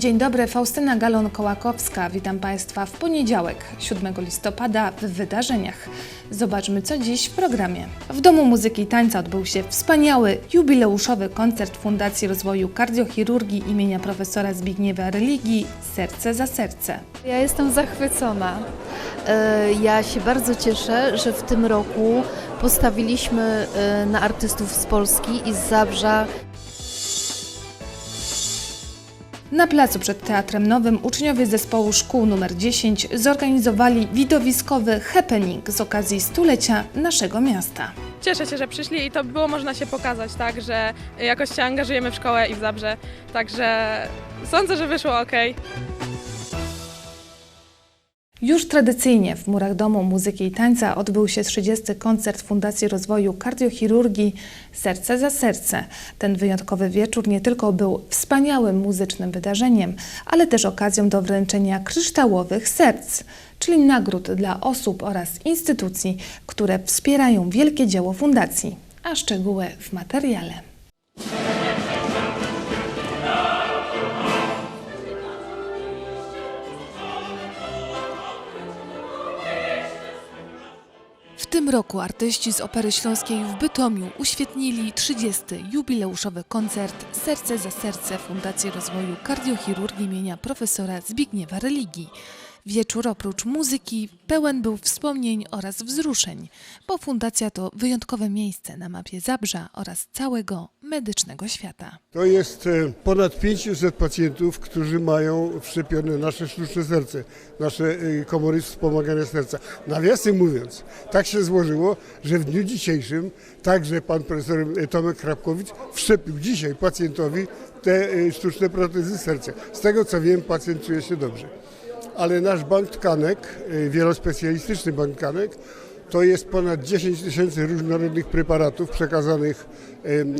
Dzień dobry, Faustyna Galon-Kołakowska. Witam Państwa w poniedziałek, 7 listopada w wydarzeniach. Zobaczmy, co dziś w programie. W Domu Muzyki i Tańca odbył się wspaniały, jubileuszowy koncert Fundacji Rozwoju Kardiochirurgii imienia profesora Zbigniewa Religii Serce za Serce. Ja jestem zachwycona. E, Ja się bardzo cieszę, że w tym roku postawiliśmy e, na artystów z Polski i z Zabrza. Na placu przed Teatrem Nowym uczniowie zespołu szkół nr 10 zorganizowali widowiskowy happening z okazji stulecia naszego miasta. Cieszę się, że przyszli i to było można się pokazać, tak, że jakoś się angażujemy w szkołę i w Zabrze, także sądzę, że wyszło ok. Już tradycyjnie w murach Domu Muzyki i Tańca odbył się 30. koncert Fundacji Rozwoju Kardiochirurgii Serce za Serce. Ten wyjątkowy wieczór nie tylko był wspaniałym muzycznym wydarzeniem, ale też okazją do wręczenia kryształowych serc, czyli nagród dla osób oraz instytucji, które wspierają wielkie dzieło Fundacji. A szczegóły w materiale. Tym roku artyści z Opery Śląskiej w Bytomiu uświetnili 30. jubileuszowy koncert Serce za Serce Fundacji Rozwoju Kardiochirurgii imienia profesora Zbigniewa Religii. Wieczór oprócz muzyki pełen był wspomnień oraz wzruszeń, bo fundacja to wyjątkowe miejsce na mapie Zabrza oraz całego medycznego świata. To jest e, ponad 500 pacjentów, którzy mają wszczepione nasze sztuczne serce, nasze e, komory wspomagania serca. Nawiasem mówiąc, tak się złożyło, że w dniu dzisiejszym także pan profesor e, Tomek Krapkowicz wszczepił dzisiaj pacjentowi te sztuczne protezy serca. Z tego co wiem, pacjent czuje się dobrze. Ale nasz bank tkanek, e, wielospecjalistyczny bank tkanek, to jest ponad 10 tysięcy różnorodnych preparatów przekazanych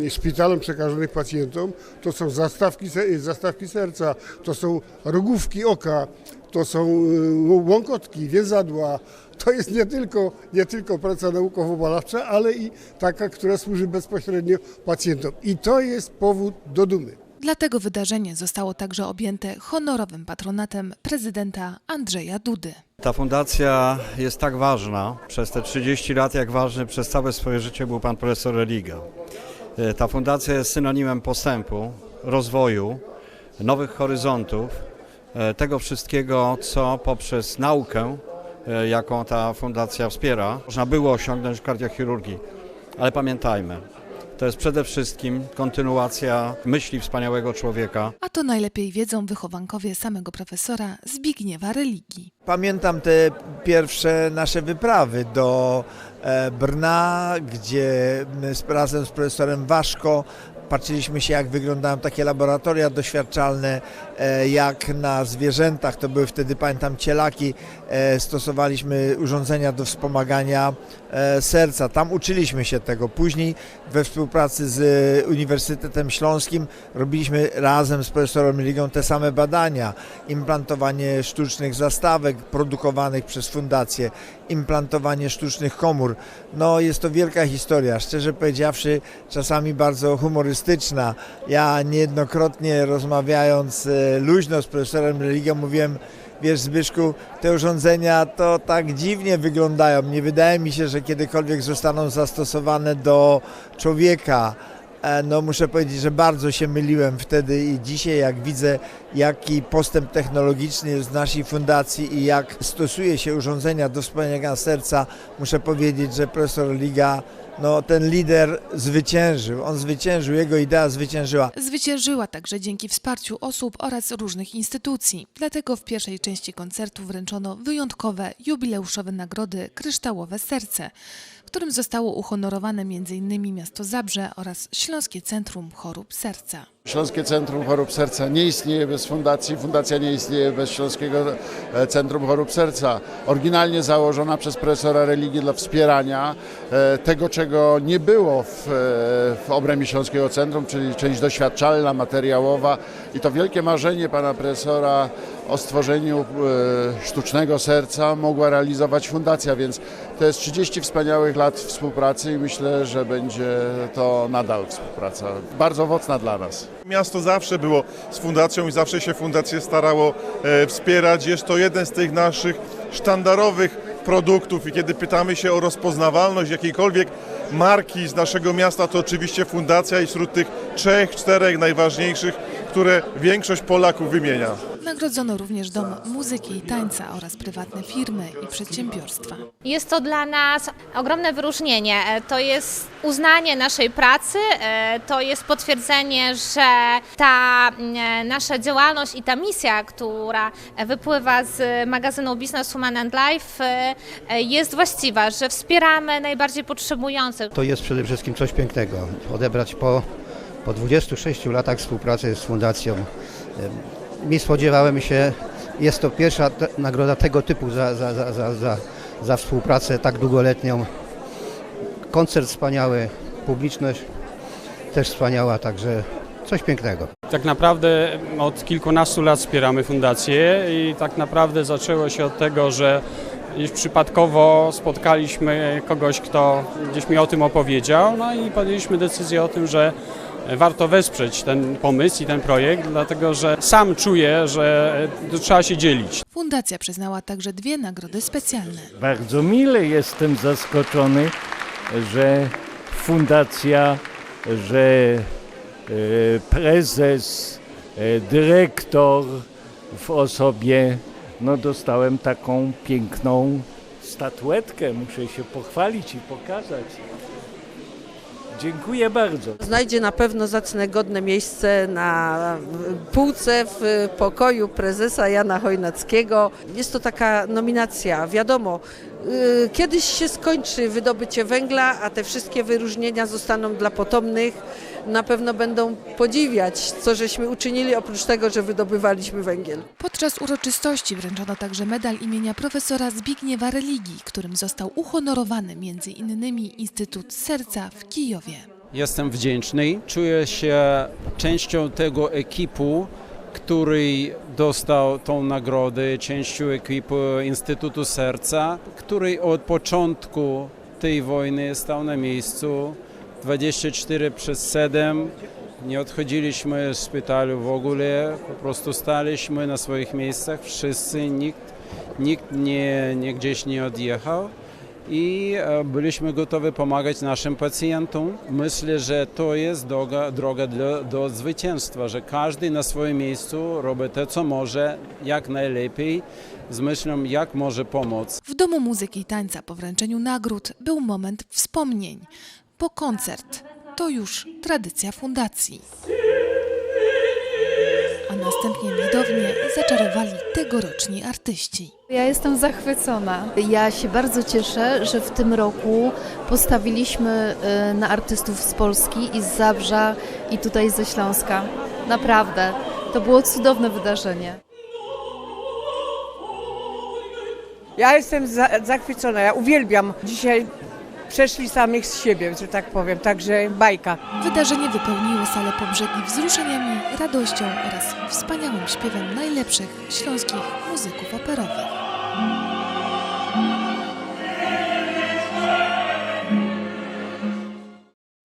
szpitalom, przekazanych pacjentom. To są zastawki, zastawki serca, to są rogówki oka, to są y, łąkotki, więzadła. To jest nie tylko, nie tylko praca naukowo-badawcza, ale i taka, która służy bezpośrednio pacjentom. I to jest powód do dumy. Dlatego wydarzenie zostało także objęte honorowym patronatem prezydenta Andrzeja Dudy. Ta fundacja jest tak ważna przez te 30 lat, jak ważny przez całe swoje życie był pan profesor Religa. E, Ta fundacja jest synonimem postępu, rozwoju, nowych horyzontów, e, tego wszystkiego, co poprzez naukę, e, jaką ta fundacja wspiera, można było osiągnąć w kardiochirurgii. Ale pamiętajmy, to jest przede wszystkim kontynuacja myśli wspaniałego człowieka, A to najlepiej wiedzą wychowankowie samego profesora Zbigniewa Religii. Pamiętam te pierwsze nasze wyprawy do e, Brna, gdzie razem z profesorem Waszko patrzyliśmy się, jak wyglądają takie laboratoria doświadczalne, e, jak na zwierzętach, to były wtedy, pamiętam, cielaki, e, stosowaliśmy urządzenia do wspomagania e, serca. Tam uczyliśmy się tego. Później we współpracy z Uniwersytetem Śląskim robiliśmy razem z profesorem Religią te same badania. Implantowanie sztucznych zastawek produkowanych przez fundację, implantowanie sztucznych komór. No jest to wielka historia, szczerze powiedziawszy, czasami bardzo humorystyczna. Ja niejednokrotnie rozmawiając e, luźno z profesorem Religią mówiłem, Wiesz, Zbyszku, te urządzenia to tak dziwnie wyglądają. Nie wydaje mi się, że kiedykolwiek zostaną zastosowane do człowieka. E, No muszę powiedzieć, że bardzo się myliłem wtedy i dzisiaj jak widzę jaki postęp technologiczny jest w naszej fundacji i jak stosuje się urządzenia do wspomagania serca, muszę powiedzieć, że profesor Liga, no ten lider zwyciężył, on zwyciężył, jego idea zwyciężyła. Zwyciężyła także dzięki wsparciu osób oraz różnych instytucji. Dlatego w pierwszej części koncertu wręczono wyjątkowe, jubileuszowe nagrody Kryształowe Serce, którym zostało uhonorowane m.in. miasto Zabrze oraz Śląskie Centrum Chorób Serca. Śląskie Centrum Chorób Serca nie istnieje bez fundacji, fundacja nie istnieje bez Śląskiego e, Centrum Chorób Serca. Oryginalnie założona przez profesora religii dla wspierania e, tego, czego nie było w, e, w obrębie Śląskiego Centrum, czyli część doświadczalna, materiałowa i to wielkie marzenie pana profesora o stworzeniu e, sztucznego serca mogła realizować fundacja, więc to jest 30 wspaniałych lat współpracy i myślę, że będzie to nadal współpraca bardzo owocna dla nas. Miasto zawsze było z fundacją i zawsze się fundację starało e, wspierać. Jest to jeden z tych naszych sztandarowych produktów i kiedy pytamy się o rozpoznawalność jakiejkolwiek marki z naszego miasta, to oczywiście fundacja i wśród tych trzech, czterech najważniejszych, które większość Polaków wymienia. Nagrodzono również Dom Muzyki i Tańca oraz prywatne firmy i przedsiębiorstwa. Jest to dla nas ogromne wyróżnienie. E, To jest uznanie naszej pracy, e, to jest potwierdzenie, że ta mm, nasza działalność i ta misja, która wypływa z magazynu Business Woman and Life e, e, jest właściwa, że wspieramy najbardziej potrzebujących. To jest przede wszystkim coś pięknego. Odebrać po, po 26 latach współpracy z fundacją. Nie spodziewałem się, jest to pierwsza nagroda tego typu za, za, za, za, za, za współpracę tak długoletnią. Koncert wspaniały, publiczność też wspaniała, także coś pięknego. Tak naprawdę od kilkunastu lat wspieramy fundację i tak naprawdę zaczęło się od tego, że gdzieś przypadkowo spotkaliśmy kogoś, kto gdzieś mi o tym opowiedział, no i podjęliśmy decyzję o tym, że warto wesprzeć ten pomysł i ten projekt, dlatego że sam czuję, że to trzeba się dzielić. Fundacja przyznała także dwie nagrody specjalne. Bardzo mile jestem zaskoczony, że fundacja, że e, prezes, e, dyrektor w osobie, no dostałem taką piękną statuetkę. Muszę się pochwalić i pokazać. Dziękuję bardzo. Znajdzie na pewno zacne, godne miejsce na półce w pokoju prezesa Jana Chojnackiego. Jest to taka nominacja, wiadomo, y, kiedyś się skończy wydobycie węgla, a te wszystkie wyróżnienia zostaną dla potomnych. Na pewno będą podziwiać, co żeśmy uczynili, oprócz tego, że wydobywaliśmy węgiel. Podczas uroczystości wręczono także medal imienia profesora Zbigniewa Religii, którym został uhonorowany między innymi Instytut Serca w Kijowie. Jestem wdzięczny, czuję się częścią tego ekipu, który dostał tą nagrodę, częścią ekipy Instytutu Serca, który od początku tej wojny stał na miejscu 24 przez 7. Nie odchodziliśmy z szpitalu w ogóle, po prostu staliśmy na swoich miejscach, wszyscy, nikt, nikt nie, nie gdzieś nie odjechał i e, byliśmy gotowi pomagać naszym pacjentom. Myślę, że to jest droga, droga do, do zwycięstwa, że każdy na swoim miejscu robi to, co może, jak najlepiej, z myślą, jak może pomóc. W Domu Muzyki i Tańca po wręczeniu nagród był moment wspomnień, bo koncert to już tradycja fundacji. A następnie widownię zaczarowali tegoroczni artyści. Ja jestem zachwycona. Ja się bardzo cieszę, że w tym roku postawiliśmy y, na artystów z Polski i z Zabrza i tutaj ze Śląska. Naprawdę. To było cudowne wydarzenie. Ja jestem zachwycona, ja uwielbiam. Dzisiaj przeszli samych z siebie, że tak powiem, także bajka. Wydarzenie wypełniło salę po brzegi wzruszeniami, radością oraz wspaniałym śpiewem najlepszych śląskich muzyków operowych.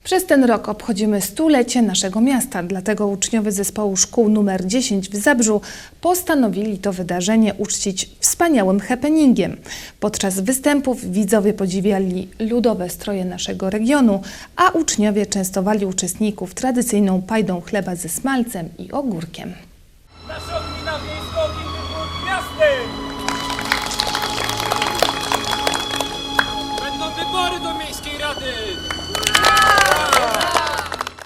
Przez ten rok obchodzimy stulecie naszego miasta, dlatego uczniowie zespołu szkół nr 10 w Zabrzu postanowili to wydarzenie uczcić wspaniałym happeningiem. Podczas występów widzowie podziwiali ludowe stroje naszego regionu, a uczniowie częstowali uczestników tradycyjną pajdą chleba ze smalcem i ogórkiem.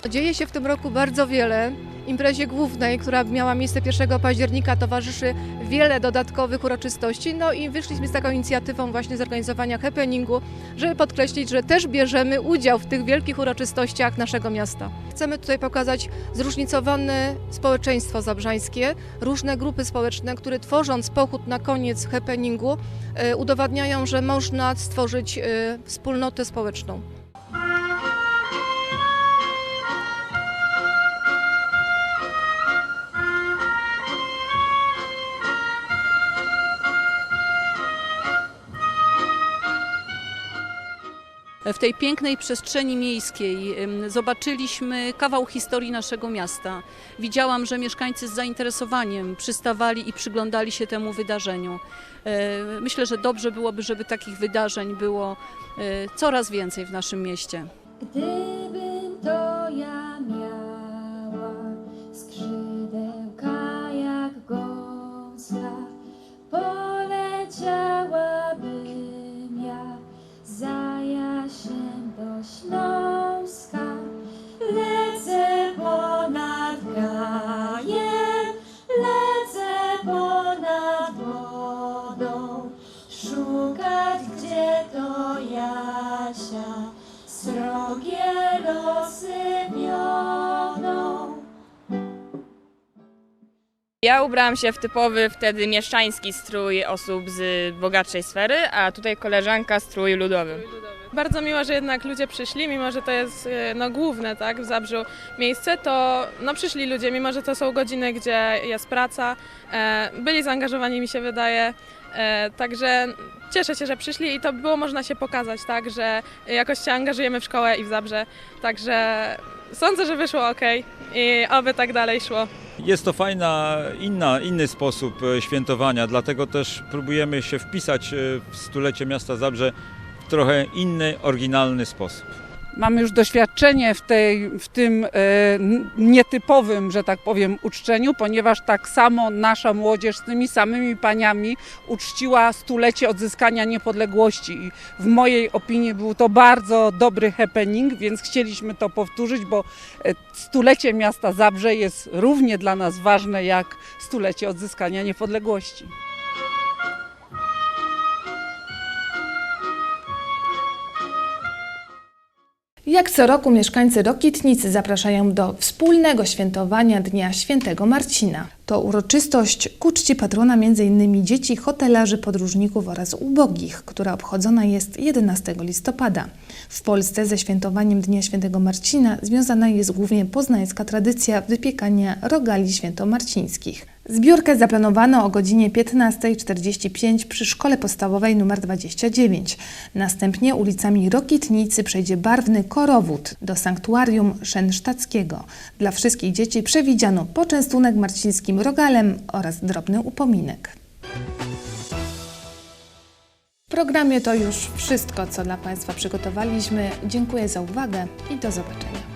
Dzieje się w tym roku bardzo wiele. Imprezie głównej, która miała miejsce 1 października, towarzyszy wiele dodatkowych uroczystości. No i wyszliśmy z taką inicjatywą właśnie zorganizowania happeningu, żeby podkreślić, że też bierzemy udział w tych wielkich uroczystościach naszego miasta. Chcemy tutaj pokazać zróżnicowane społeczeństwo zabrzańskie, różne grupy społeczne, które tworząc pochód na koniec happeningu e, udowadniają, że można stworzyć e, wspólnotę społeczną. W tej pięknej przestrzeni miejskiej zobaczyliśmy kawał historii naszego miasta. Widziałam, że mieszkańcy z zainteresowaniem przystawali i przyglądali się temu wydarzeniu. E, Myślę, że dobrze byłoby, żeby takich wydarzeń było e, coraz więcej w naszym mieście. Gdybym to ja Śląska. Lecę ponad gajem, lecę ponad wodą, szukać gdzie to Jasia srogie losy wiodą. Ja ubrałam się w typowy wtedy mieszczański strój osób z bogatszej sfery, a tutaj koleżanka strój ludowy. Bardzo miło, że jednak ludzie przyszli, mimo że to jest e, no, główne tak, w Zabrzu miejsce, to no, przyszli ludzie, mimo że to są godziny, gdzie jest praca, e, byli zaangażowani mi się wydaje, e, także cieszę się, że przyszli i to było można się pokazać, tak, że jakoś się angażujemy w szkołę i w Zabrze, także sądzę, że wyszło ok i oby tak dalej szło. Jest to fajna, inna, inny sposób e, świętowania, dlatego też próbujemy się wpisać w stulecie miasta Zabrze trochę inny, oryginalny sposób. Mamy już doświadczenie w, tej, w tym e, nietypowym, że tak powiem, uczczeniu, ponieważ tak samo nasza młodzież z tymi samymi paniami uczciła stulecie odzyskania niepodległości. I w mojej opinii był to bardzo dobry happening, więc chcieliśmy to powtórzyć, bo e, stulecie miasta Zabrze jest równie dla nas ważne jak stulecie odzyskania niepodległości. Jak co roku mieszkańcy Rokitnicy zapraszają do wspólnego świętowania Dnia Świętego Marcina. To uroczystość ku czci patrona m.in. dzieci, hotelarzy, podróżników oraz ubogich, która obchodzona jest 11 listopada. W Polsce ze świętowaniem Dnia Świętego Marcina związana jest głównie poznańska tradycja wypiekania rogali świętomarcińskich. Zbiórkę zaplanowano o godzinie 15.45 przy Szkole Podstawowej nr 29. Następnie ulicami Rokitnicy przejdzie barwny korowód do sanktuarium szensztackiego. Dla wszystkich dzieci przewidziano poczęstunek marcińskim rogalem oraz drobny upominek. W programie to już wszystko, co dla Państwa przygotowaliśmy. Dziękuję za uwagę i do zobaczenia.